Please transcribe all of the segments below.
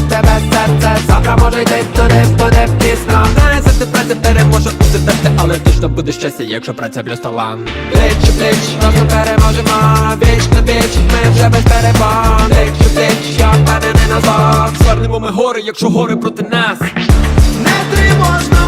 тебе серце. Завтра може йти туди, буде пізно. Не за праця переможе усе терти Але точно буде щастя, якщо праця плюс талант Пліч у пліч, разом переможемо. Віч на віч, ми вже без перепон Пліч у пліч, я впевнений на зло. Звернемо ми гори, якщо гори проти нас. Не тривожно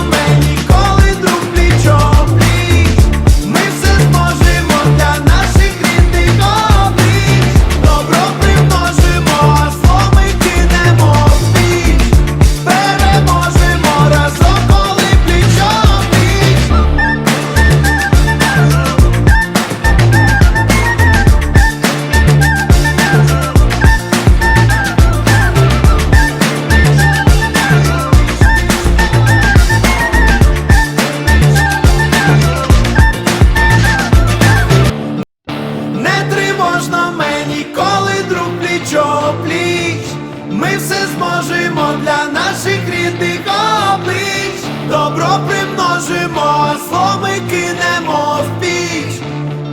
примножимо, а зло ми кинемо в піч.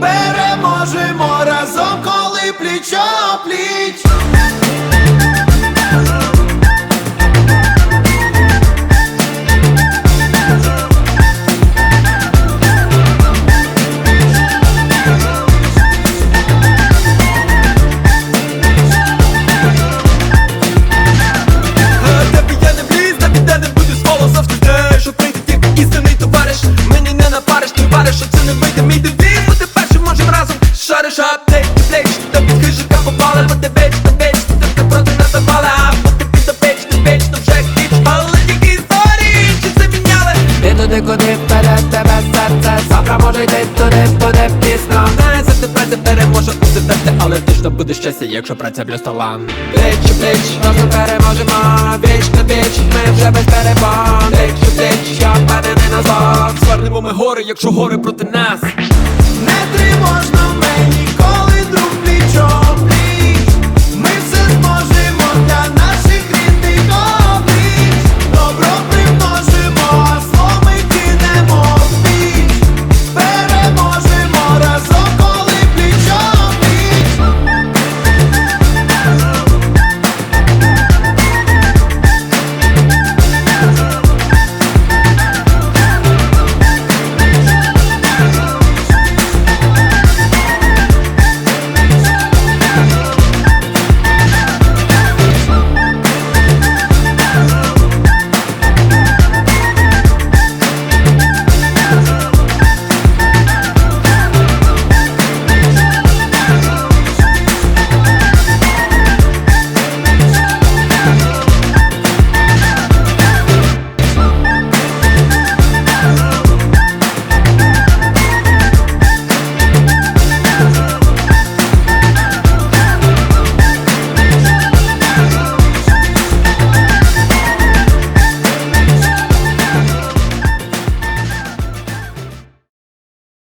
Переможемо разом, коли плічо пліч. Це вийде мій девіз Бути першим можем разом. Шариш аптеки, плеч Та під хижика попали, бо ти віч, та віч Ти ти проти нас запала, а бути під опеч, ти віч, то вже кліч Але тільки історії, чи заміняли Ти туди, куди вперед тебе серце Завтра може йти туди, буде пізно. Знає, за праця переможе усе терти Але точно буде щастя, якщо праця плюс талант Пліч у пліч, разом переможемо Віч на віч, ми якщо гори проти нас